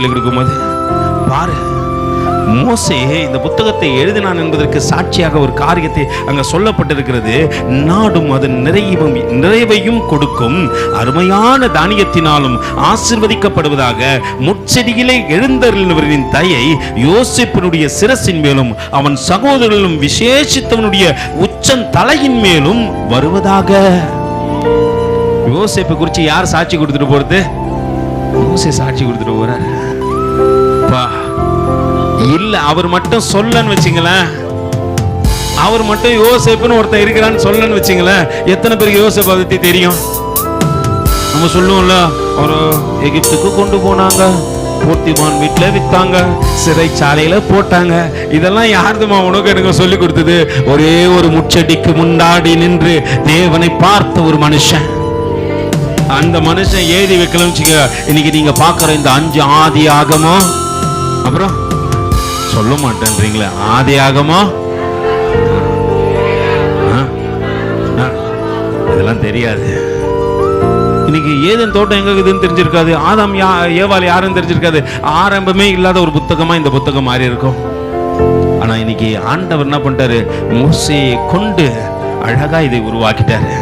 சொல்லிக் கொடுக்கும்போது பாரு மோசே இந்த புத்தகத்தை எழுதினான் என்பதற்கு சாட்சியாக ஒரு காரியத்தை அங்கே சொல்லப்பட்டிருக்கிறது. நாடும் அதன் நிறைவும் நிறைவையும் கொடுக்கும். அருமையான தானியத்தினாலும் ஆசிர்வதிக்கப்படுவதாக முட்செடியிலே எழுந்தருளினவரின் தயை யோசிப்பினுடைய சிரசின் மேலும் அவன் சகோதரர்களும் விசேஷித்தவனுடைய உச்சன் தலையின் மேலும் வருவதாக. யோசிப்பை குறித்து யார் சாட்சி கொடுத்துட்டு போறது? மோசே சாட்சி கொடுத்துட்டு போறாரு. பா இல்ல அவர் மட்டும் சொல்லன்னு வச்சுங்களேன். அவர் மட்டும் யோசிப்புன்னு ஒருத்தன் இருக்கிறான்னு சொல்லன்னு வச்சுங்களேன். எத்தனை பேருக்கு யோசேப்பை பத்தி தெரியும்? நம்ம சொல்லுவோம்ல அவர் எகிப்துக்கு கொண்டு போனாங்க போர்த்திமான் வீட்டில் விற்றாங்க சிறைச்சாலையில் போட்டாங்க. இதெல்லாம் யாருதுமா உனக்கு எனக்கு சொல்லி கொடுத்தது? ஒரே ஒரு முச்சடிக்கு முன்னாடி நின்று தேவனை பார்த்த ஒரு மனுஷன். அந்த மனுஷன் ஏறி வைக்கலன்னு வச்சுக்க இன்னைக்கு நீங்க பாக்குற இந்த அஞ்சு ஆதி ஆகமோ? அப்புறம் சொல்ல மாட்டேன்றீங்களே. ஆதி ஆகமோ? ஆ? இதெல்லாம் தெரியாது. இன்னைக்கு ஏதன் தோட்டம் எங்க இருக்குதுன்னு தெரிஞ்சிருக்காது. ஆதாம் யா ஏவாள் யாரும் தெரிஞ்சிருக்காது. ஆரம்பமே இல்லாத ஒரு புத்தகமா இந்த புத்தகம் மாறி இருக்கும். ஆனா இன்னைக்கு ஆண்டவர் என்ன பண்ணிட்டாரு? மூசையை கொண்டு அழகா இதை உருவாக்கிட்டாரு.